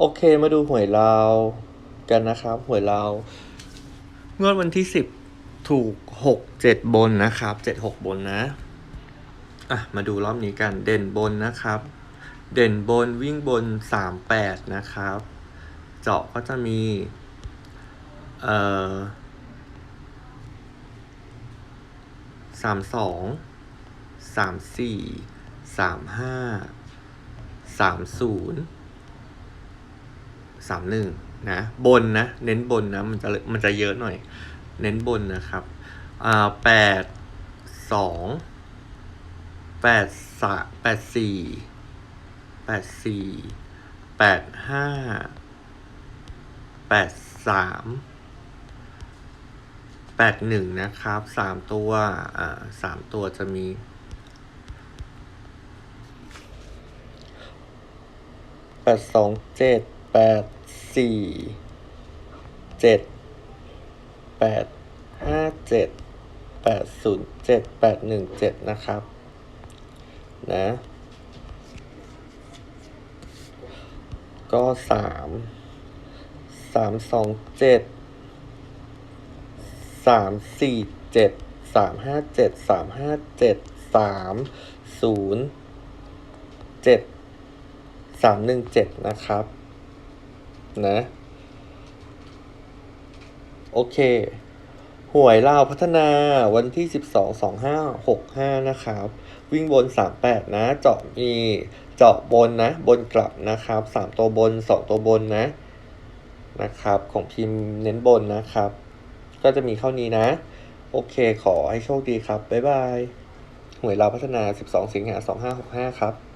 โอเคมาดูหวยลาวกันนะครับ หวยลาวงวดวันที่สิบถูกหกเจ็ดบนนะครับเจ็ดหกบนนะอะมาดูรอบนี้กันเด่นบนนะครับ เด่นบนวิ่งบนสามแปดนะครับ เจาะก็จะมี เอ่อสามสองสามสี่สามห้าสามศูนย์ สามหนึ่งนะบนนะ เน้นบนนะมันจะมันจะเยอะหน่อย เน้นบนนะครับอ่าแปดสองแปดสาแปดสี่แปดสี่แปดห้าแปดสามแปดหนึ่งนะครับสามตัวอ่าสามตัวจะมีแปดสองเจ็ด ดสี่เจ็ดแปดห้าเจ็ดแปดศูนย์เจ็ดแปดหนึ่งเจ็ดนะครับ นะก็สามสามสองเจ็ดสามสี่เจ็ดสามห้าเจ็ดสามห้าเจ็ดสามศูนย์เจ็ดสามหนึ่งเจ็ดนะครับ นะ โอเค หวยลาวพัฒนาวันที่สิบสองสองห้าหกห้านะครับ วิ่งบนสามแปดนะ เจาะมีเจาะบนนะ บนกลับนะครับสามตัวบนสองตัวบนนะ นะครับ ของพิมพ์เน้นบนนะครับ ก็จะมีเข้านี้นะ โอเค ขอให้โชคดีครับ บ๊ายบาย หวยลาวพัฒนา 12 สิงหา2565 ครับ